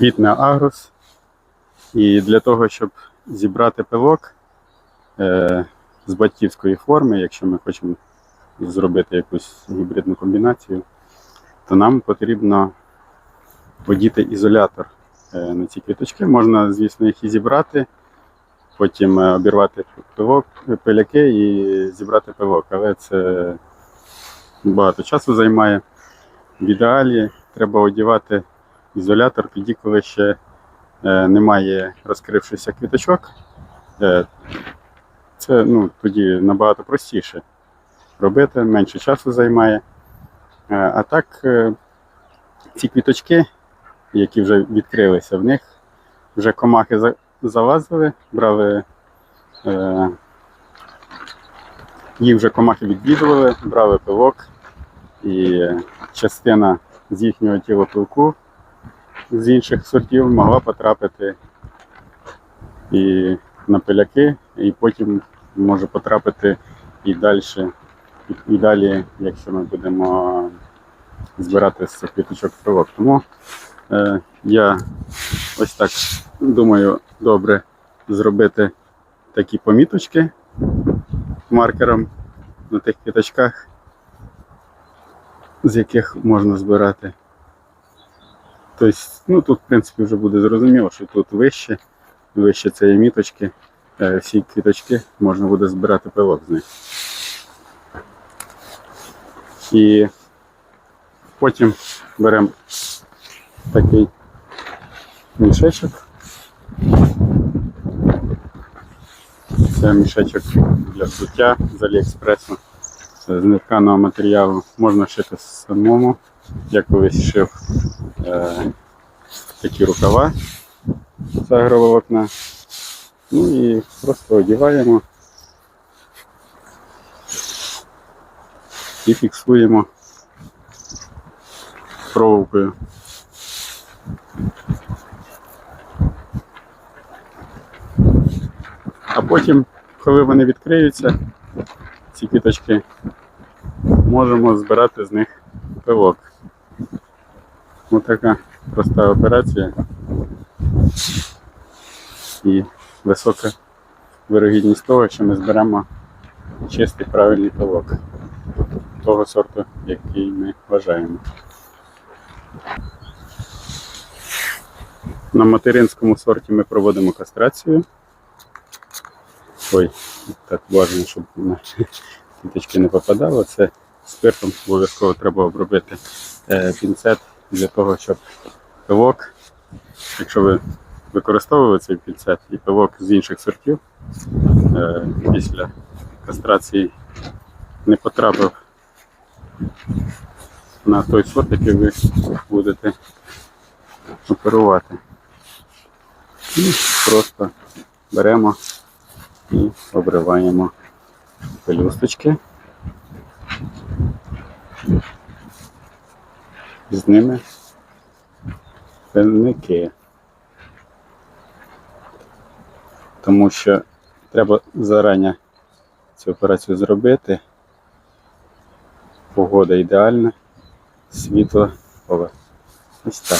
квітне агрос. І для того, щоб зібрати пилок е, з батьківської форми, якщо ми хочемо зробити якусь гібридну комбінацію, то нам потрібно подіти ізолятор е, на ці квіточки. Можна, звісно, їх і зібрати, потім е, обірвати пилок, пиляки і зібрати пилок. Але це багато часу займає. В ідеалі треба одягати ізолятор тоді, коли ще е, немає розкрившихся квіточок. Е, це ну, тоді набагато простіше робити, менше часу займає. Е, а так, ці квіточки, які вже відкрилися, в них вже комахи за- залазили, брали. Їх вже комахи відвідували, брали пилок, і частина з їхнього тілопилку з інших сортів могла потрапити і на пиляки, і потім може потрапити і далі, і, далі, якщо ми будемо збирати з цих квіточок пилок. Тому е, я ось так думаю, добре зробити такі поміточки маркером на тих квіточках, з яких можна збирати. Тобто, ну тут, в принципі, вже буде зрозуміло, що тут вище, вище цієї міточки, е, всі квіточки можна буде збирати пилок з них. І потім беремо такий мішечок. Це мішечок для взуття з Аліекспресу. Це з нетканого матеріалу. Можна шити самому. Я колись шив е, такі рукава з агроволокна. Ну і просто одягаємо і фіксуємо проволокою. А потім, коли вони відкриються, ці квіточки, можемо збирати з них пилок. Ось така проста операція і висока вирогідність того, що ми зберемо чистий правильний пилок того сорту, який ми вважаємо. На материнському сорті ми проводимо кастрацію. Ой, так важливо, щоб на квіточки не попадало. Це спиртом обов'язково треба обробити е, пінцет для того, щоб пилок, якщо ви використовували цей пінцет і пилок з інших сортів е, після кастрації не потрапив на той сорт, який ви будете оперувати. І просто беремо і обриваємо пелюсточки. З ними пильники. Тому що треба зарані цю операцію зробити. Погода ідеальна, світло. Ось так.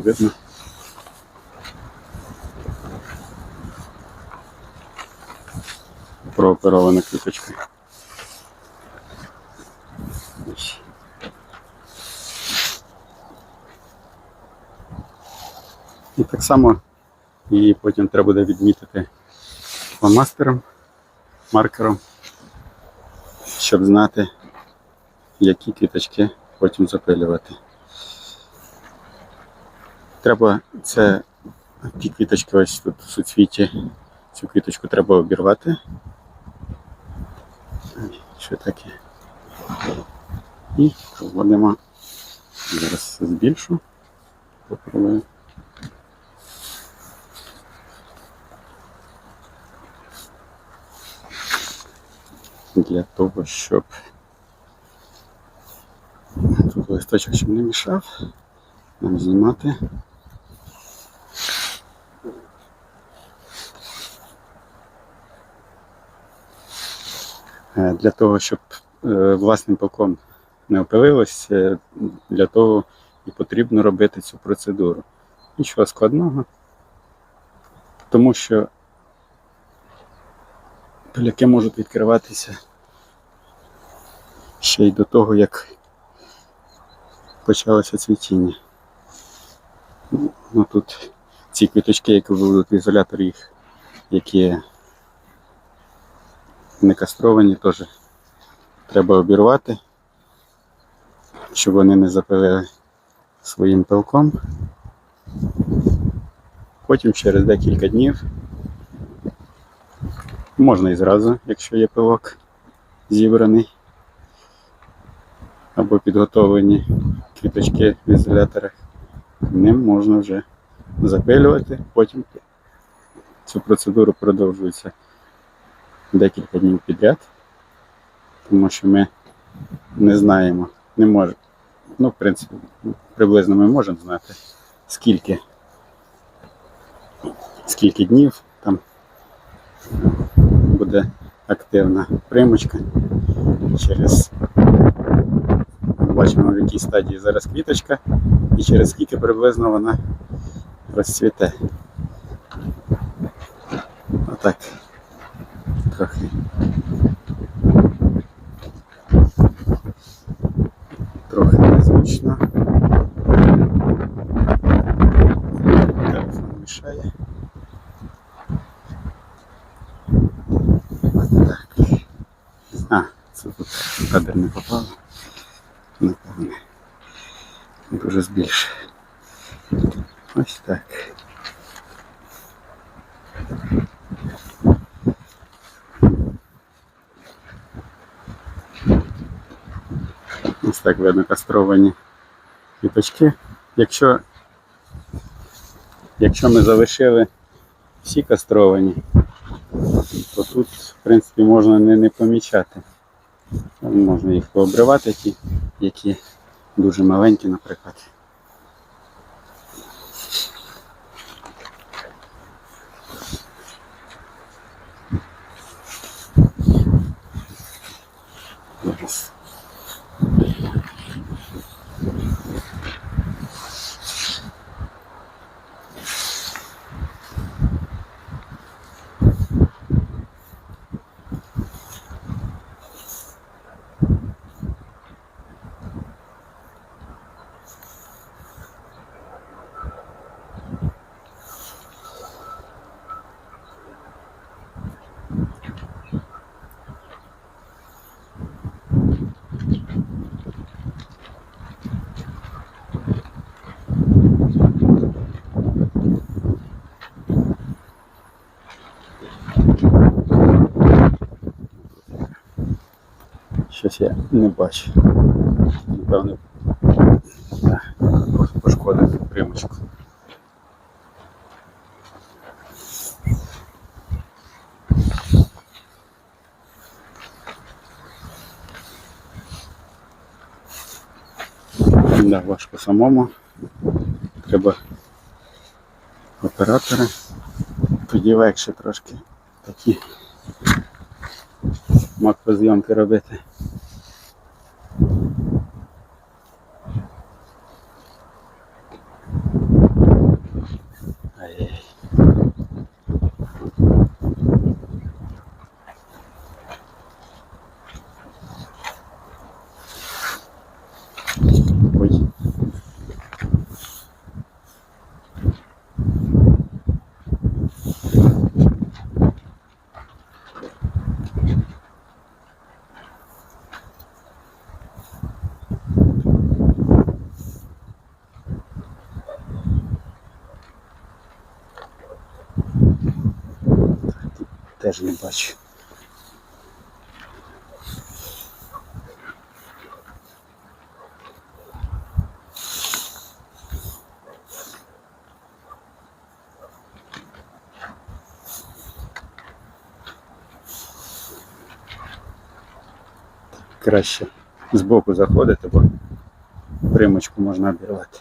Не видно. Прооперована квіточка. Ось. І так само її потім треба буде відмітити фломастером, маркером, щоб знати, які квіточки потім запилювати. Треба це ті квіточки ось тут в суцвіті. Цю квіточку треба обірвати. Що таке? І проводимо. Зараз збільшу. Попробую. Для того, щоб тут листочок щоб не мішав, нам знімати. Для того, щоб е, власним пилком не опилилось, е, для того і потрібно робити цю процедуру. Нічого складного, тому що пиляки можуть відкриватися ще й до того, як почалося цвітіння. Ну тут ці квіточки, які будуть в ізоляторі, їх, які не кастровані, теж треба обірвати, щоб вони не запилили своїм пилком. Потім через декілька днів можна і зразу, якщо є пилок зібраний або підготовлені квіточки в ізоляторах, ним можна вже запилювати. Потім цю процедуру продовжується декілька днів підряд, тому що ми не знаємо, не можемо. Ну, в принципі, приблизно ми можемо знати, скільки, скільки днів там буде активна примочка через бачимо, в якій стадії зараз квіточка і через скільки приблизно вона розцвіте. Отак. Трохи. Трохи незручно. Телефон мішає. Так. А, це тут кадр не попав. Напевне. Дуже збільшує. Ось так видно кастровані квіточки. Якщо, якщо ми залишили всі кастровані, то тут, в принципі, можна не, не помічати. Можна їх пообривати, ті, які дуже маленькі, наприклад. Зараз. Я не бачу. Напевно, пошкодив примочку. Да, важко самому. Треба оператора. Тоді легше трошки такі макрозйомки робити. Теж не бачу. Краще збоку заходити, бо примочку можна обірвати.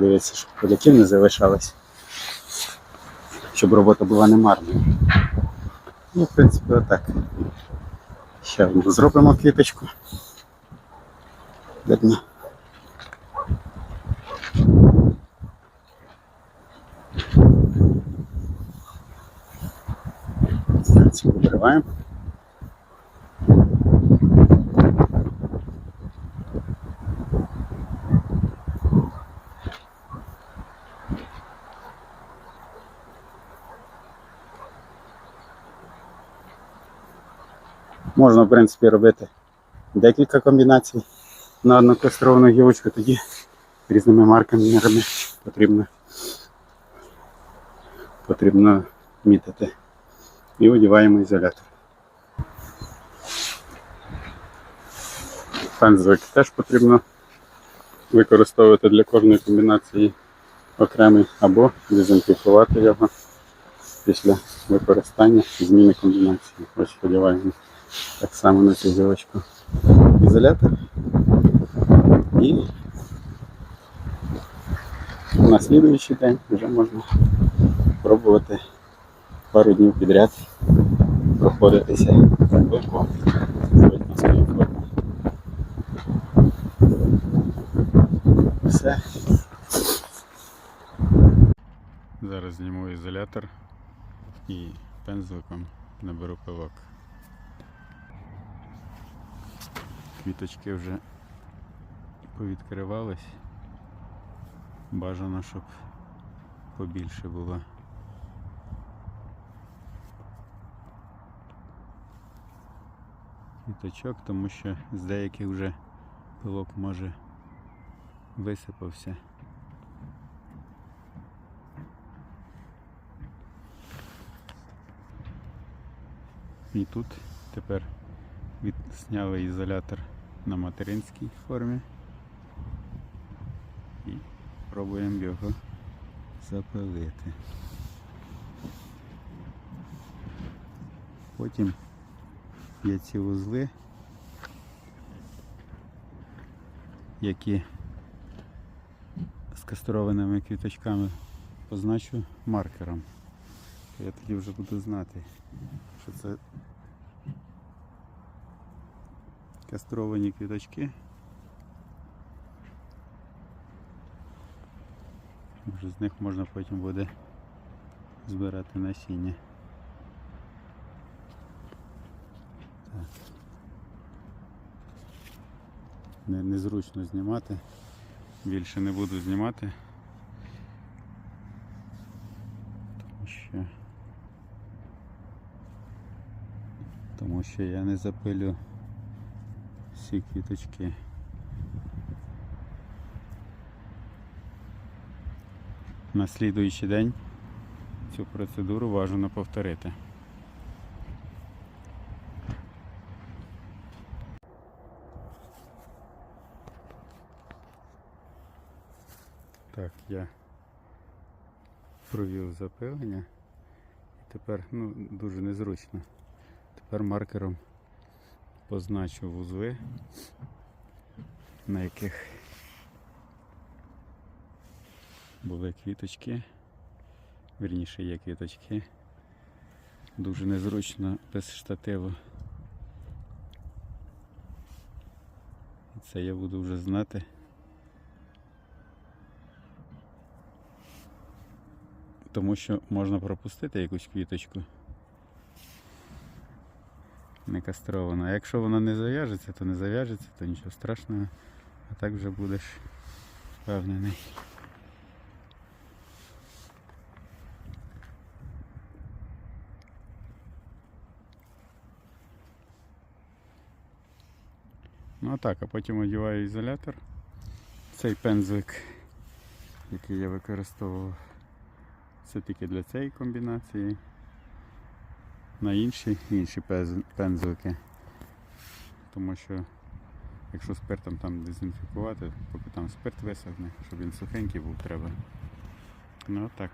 Треба дивитися, щоб поляків не залишалось. Щоб робота була не марною. Ну, в принципі, отак. Ще одну зробимо квіточку. Видно. Цю вибриваємо. Можна, в принципі, робити декілька комбінацій на одну кастровану гілочку, тоді різними маркерами потрібно, потрібно мітити. І одіваємо ізолятор. Пензлик теж потрібно використовувати для кожної комбінації окремий або дезінфікувати його після використання зміни комбінації. Ось одіваємо так само на цю гілочку ізолятор. І на слідуючий день вже можна пробувати пару днів підряд проходитися форму. Все. Зараз зніму ізолятор і пензликом наберу пилок. Квіточки вже повідкривались. Бажано, щоб побільше було. Квіточок, тому що з деяких вже пилок може висипався. І тут тепер відсняли ізолятор на материнській формі і пробуємо його запалити. Потім є ці вузли, які з кастрованими квіточками позначу маркером. Я тоді вже буду знати, що це кастровані квіточки. Вже з них можна потім буде збирати насіння. Так. Не, незручно знімати. Більше не буду знімати. Тому що тому що я не запилю всі квіточки. На слідуючий день цю процедуру бажано повторити. Так, я провів запилення і тепер ну, дуже незручно. Тепер маркером позначу вузли, на яких були квіточки. Вірніше є квіточки. Дуже незручно без штативу. Це я буду вже знати. Тому що можна пропустити якусь квіточку. Не кастрована. А якщо вона не зав'яжеться, то не зав'яжеться, то нічого страшного. А так вже будеш впевнений. Ну а так, а потім одіваю ізолятор. Цей пензлик, який я використовував, це тільки для цієї комбінації. На інші інші пензлики. Тому що якщо спиртом там дезінфікувати, поки там спирт висохне, щоб він сухенький був, треба. Ну так.